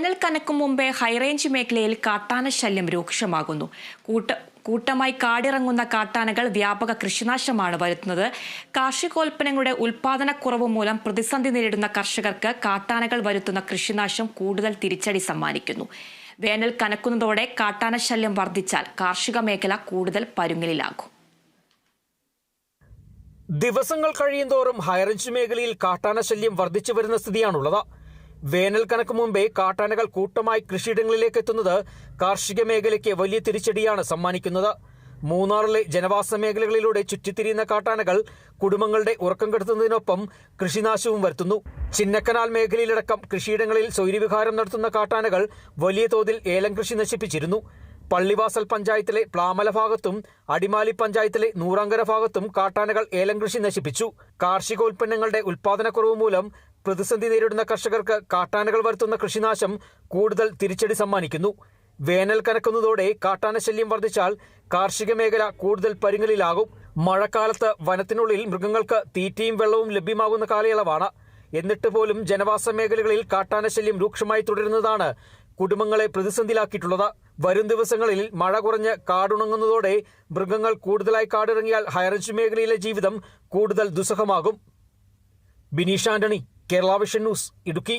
വേനൽ കനക്കും മുമ്പേ ഹൈറേഞ്ച് മേഖലയിൽ കാട്ടാന ശല്യം രൂക്ഷമാകുന്നു. കൂട്ട കൂട്ടമായി കാടിറങ്ങുന്ന കാട്ടാനകൾ വ്യാപക കൃഷിനാശമാണ് വരുത്തുന്നത്. കാർഷികോൽപ്പന്നങ്ങളുടെ ഉൽപാദനക്കുറവ് മൂലം പ്രതിസന്ധി നേരിടുന്ന കർഷകർക്ക് കാട്ടാനകൾ വരുത്തുന്ന കൃഷിനാശം കൂടുതൽ തിരിച്ചടി സമ്മാനിക്കുന്നു. വേനൽ കനക്കുന്നതോടെ കാട്ടാന ശല്യം വർദ്ധിച്ചാൽ കാർഷിക മേഖല കൂടുതൽ പരുങ്ങലിലാകും. ദിവസങ്ങൾ കഴിയുന്തോറും ഹൈറേഞ്ച് മേഖലയിൽ കാട്ടാന ശല്യം വർദ്ധിച്ചു വരുന്ന സ്ഥിതിയാണുള്ളത്. വേനൽ കണക്ക് മുമ്പേ കാട്ടാനകൾ കൂട്ടമായി കൃഷിയിടങ്ങളിലേക്ക് എത്തുന്നത് കാർഷിക മേഖലയ്ക്ക് വലിയ തിരിച്ചടിയാണ് സമ്മാനിക്കുന്നത്. മൂന്നാറിലെ ജനവാസ മേഖലകളിലൂടെ ചുറ്റിത്തിരിയുന്ന കാട്ടാനകൾ കുടുംബങ്ങളുടെ ഉറക്കം കെടുത്തുന്നതിനൊപ്പം കൃഷിനാശവും വരുത്തുന്നു. ചിന്നക്കനാൽ മേഖലയിലടക്കം കൃഷിയിടങ്ങളിൽ സ്വൈര്യവിഹാരം നടത്തുന്ന കാട്ടാനകൾ വലിയ തോതിൽ ഏലം കൃഷി നശിപ്പിച്ചിരുന്നു. പള്ളിവാസൽ പഞ്ചായത്തിലെ പ്ലാമല ഭാഗത്തും അടിമാലി പഞ്ചായത്തിലെ നൂറാങ്കര ഭാഗത്തും കാട്ടാനകൾ ഏലം കൃഷി നശിപ്പിച്ചു. കാർഷികോൽപ്പന്നങ്ങളുടെ ഉൽപാദനക്കുറവ് മൂലം പ്രതിസന്ധി നേരിടുന്ന കർഷകർക്ക് കാട്ടാനകൾ വരുത്തുന്ന കൃഷിനാശം കൂടുതൽ തിരിച്ചടി സമ്മാനിക്കുന്നു. വേനൽ കനക്കുന്നതോടെ കാട്ടാനശല്യം വർദ്ധിച്ചാൽ കാർഷിക മേഖല കൂടുതൽ പരുങ്ങലിലാകും മഴക്കാലത്ത് വനത്തിനുള്ളിൽ മൃഗങ്ങൾക്ക് തീറ്റയും വെള്ളവും ലഭ്യമാകുന്ന കാലയളവാണ്. എന്നിട്ട് പോലും ജനവാസ മേഖലകളിൽ കാട്ടാന ശല്യം രൂക്ഷമായി തുടരുന്നതാണ് കുടുംബങ്ങളെ പ്രതിസന്ധിയിലാക്കിയിട്ടുള്ളത്. വരും ദിവസങ്ങളിൽ മഴ കുറഞ്ഞ് കാടുണങ്ങുന്നതോടെ മൃഗങ്ങൾ കൂടുതലായി കാടിറങ്ങിയാൽ ഹൈറേഞ്ച് മേഖലയിലെ ജീവിതം കൂടുതൽ ദുസ്സഹമാകും. ബിനീഷ് ആന്റണി കേരള ന്യൂസ് ഇടുക്കി.